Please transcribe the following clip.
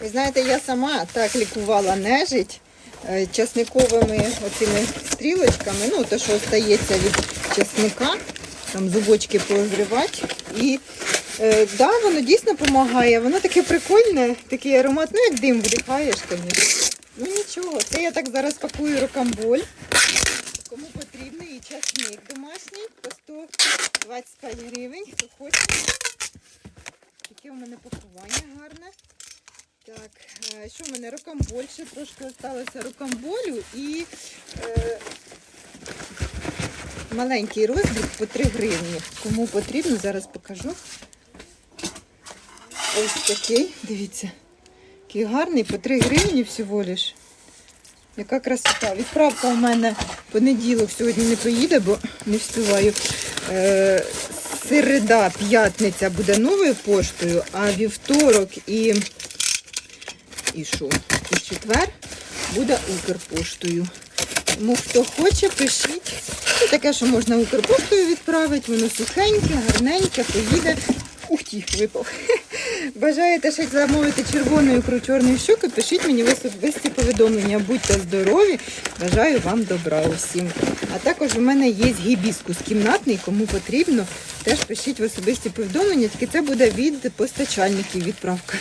Ви знаєте, я сама так лікувала нежить е, часниковими оцими стрілочками, ну, те, що остається від часника, там зубочки позривати. І е, да, воно дійсно допомагає. Воно таке прикольне, такий аромат, ну як дим вдихаєш, звісно. Ну нічого, це я так зараз пакую рокамболь. Кому потрібний і часник домашній по 125 гривень, хто хоче. Таке у мене пакування гарне. Так, е, що в мене рукамболь, ще трошки залишилося рукамболю і е, маленький роздріб по 3 гривні. Кому потрібно, зараз покажу. Ось такий, дивіться, який гарний, по 3 гривні всього лиш. Яка красота. Відправка у мене понеділок сьогодні не поїде, бо не встигаю. Е, середа, п'ятниця буде новою поштою, а вівторок і, і що? І четвер буде Укрпоштою. Тому хто хоче, пишіть. Це таке, що можна Укрпоштою відправити, воно сухеньке, гарненьке, поїде. Ух ті, випав. Бажаєте ще замовити червону ікру чорної щуки, пишіть мені особисті повідомлення. Будьте здорові, бажаю вам добра усім. А також у мене є гібіскус кімнатний, кому потрібно, теж пишіть в особисті повідомлення, тільки це буде від постачальників відправка.